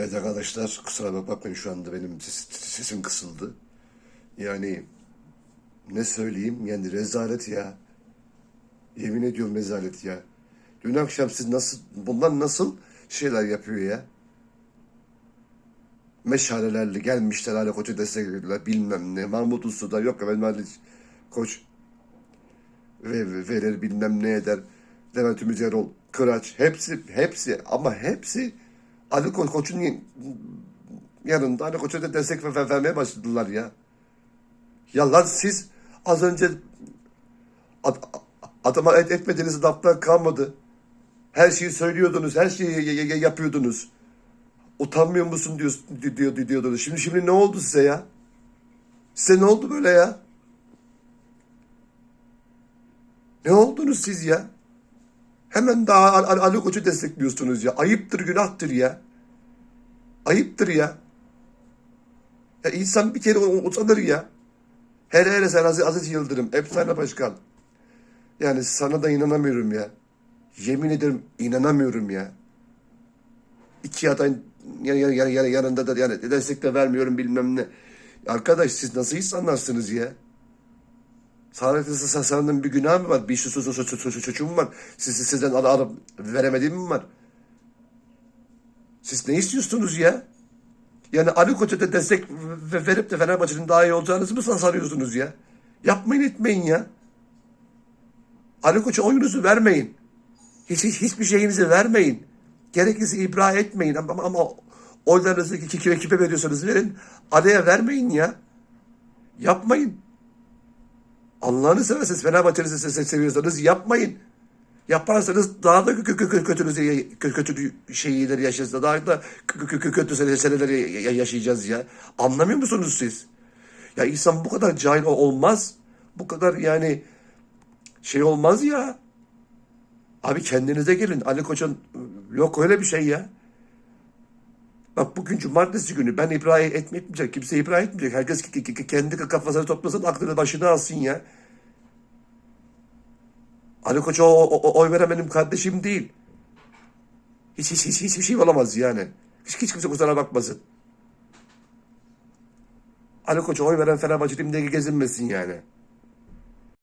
Evet arkadaşlar kusura bakmayın şu anda benim ses- sesim kısıldı. Yani ne söyleyeyim yani rezalet ya. Yemin ediyorum rezalet ya. Dün akşam siz nasıl bunlar nasıl şeyler yapıyor ya? Meşalelerle gelmişler hala koçu destekliyorlar bilmem ne. Mahmut Uslu da yok efendim Ali koç ve, ve- verir bilmem ne eder. Levent Ümit Erol, Kıraç hepsi hepsi ama hepsi Ali Ko- Koç'un yanında Ali Koç'a da destek ver- ver- vermeye başladılar ya. Ya lan siz az önce ad- adama et, etmediğiniz laflar kalmadı. Her şeyi söylüyordunuz, her şeyi yapıyordunuz. Utanmıyor musun diyor, diyor, diyordunuz. Şimdi şimdi ne oldu size ya? Size ne oldu böyle ya? Ne oldunuz siz ya? Hemen daha Ali, Ali- Koç'u destekliyorsunuz ya. Ayıptır, günahtır ya. Ayıptır ya. Ya insan bir kere utanır ya. Hele hele sen Aziz, Aziz Yıldırım, efsane başkan. Yani sana da inanamıyorum ya. Yemin ederim inanamıyorum ya. İki aday yan, yan, yan, yan- yanında da yani destek de vermiyorum bilmem ne. Arkadaş siz nasıl insanlarsınız ya? Saadet Sasan'ın bir günah mı var? Bir suçu mu var? Siz siz- sizden alıp, alıp veremediğim mi var? Siz ne istiyorsunuz ya? Yani Ali Koç'a destek ve- verip de Fenerbahçe'nin daha iyi olacağınızı mı sanıyorsunuz ya? Yapmayın etmeyin ya. Ali Koç'a oyunuzu vermeyin. Hiç, hiç- hiçbir şeyinizi vermeyin. Gerekirse ibra etmeyin ama, ama oylarınızı iki, iki ekibe veriyorsanız verin. Ali'ye vermeyin ya. Yapmayın. Allah'ını seversiniz Fenerbahçe'nizi se- se- seviyorsanız yapmayın. Yaparsanız daha da kö- kö- kö- kötü, kö- kötü şeyler yaşarız. Daha da kö- kö- kö- kötü sene- seneler ya- yaşayacağız ya. Anlamıyor musunuz siz? Ya insan bu kadar cahil ol- olmaz. Bu kadar yani şey olmaz ya. Abi kendinize gelin. Ali Koç'un yok öyle bir şey ya. Bak bugün cumartesi günü ben ibra etmeyecek. Kimse ibra etmeyecek. Herkes kendi kafasını toplasın, aklını başına alsın ya. Ali Koç'a o- o- oy veren benim kardeşim değil. Hiç, hiç, hiç hiçbir şey olamaz yani. Hiç, hiç kimse kusura bakmasın. Ali Koç'a oy veren Fenerbahçe'nin de gezinmesin yani.